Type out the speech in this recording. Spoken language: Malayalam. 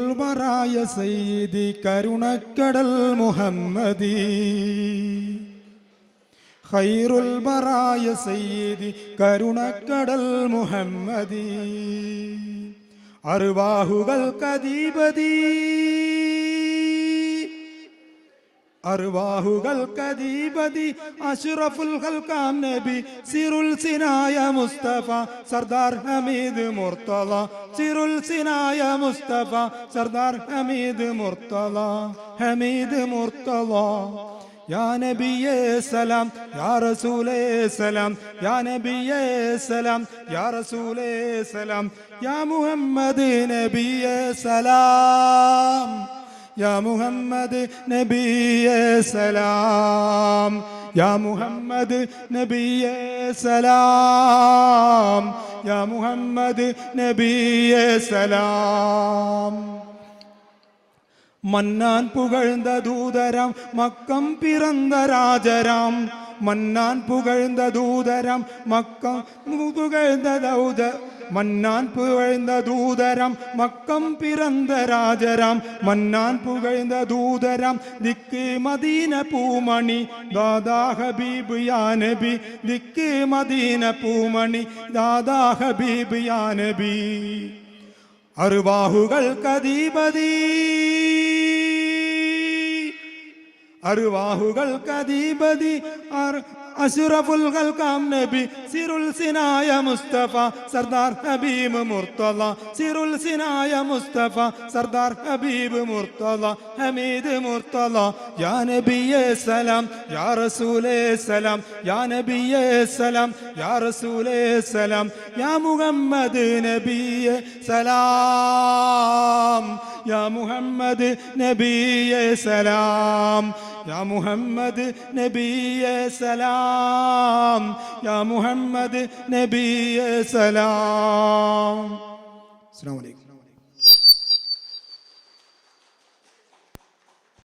ായ സൈദി കരുണക്കടൽ മുഹമ്മദി. ഖൈറുൽ ബറായ സയ്യിദി കരുണക്കടൽ മുഹമ്മദി. അറുവാഹുകൾ അറുവാഹുകൾക്കധീപതി അറുവാഹുകൾക്കധീപതി അഷ്റഫുൽ ഖൽക്കാം നബി സിറുൽ സിനായ മുസ്തഫ സർദാർ ഹമീദ് മുർത്തല സിറുൽ സിനായ മുസ്തഫ സർദാർ ഹമീദ് മുർത്തല ഹമീദ് മുർത്തല യാ നബിയേ സലാം യാ റസൂലേ സലാം യാ നബിയേ സലാം യാ റസൂലേ സലാം. യാ മുഹമ്മദ് നബിയെ സലാം. യാ മുഹമ്മദ് നബിയെ സലാം. യാ മുഹമ്മദ് നബിയെ സലാം. മന്നാൻ പുകഴ്ന്ന ദൂതരാം മക്കം പിറന്ന രാജരാം. മന്നാൻ പുകഴ്ന്ന ദൂതരം മക്കം പുകഴ്ന്ന ദൗത മന്നാൻ പുകഴ്ന്ന ദൂതരം മക്കം പിറந்த രാജരാം. മന്നാൻ പുകഴ്ന്ന ദൂതരം ദിക്ക് മദീന പൂമണി. ദാദാ ഹബീബ് യാ നബി. ദിക്ക് മദീന പൂമണി. ദാദാ ഹബീബ് യാ നബി. അറുവാഹുകൾക്കധീപതി അറുവാഹുകൾക്കധീപതി അഷുറഫുൽ ഖൽക്കാം നബി സിറുൽ സിനായ മുസ്തഫ സർദാർ ഹബീബ് മുർത്തല. സിറുൽ സിനായ മുസ്തഫ സർദാർ ഹബീബ് മുർത്തല. ഹമീദ് മുർത്തല യാ നബിയേ സലാം യാ റസൂലേ സലാം യാ നബിയേ സലാം യാ റസൂലേ സലാം യാ മുഹമ്മദ് നബിയേ സലാം യാ മുഹമ്മദ് നബിയേ സലാം യാ മുഹമ്മദ് നബിയേ സലാം. യാ മുഹമ്മദ് നബിയേ സലാം. അസ്സലാമു അലൈക്കും.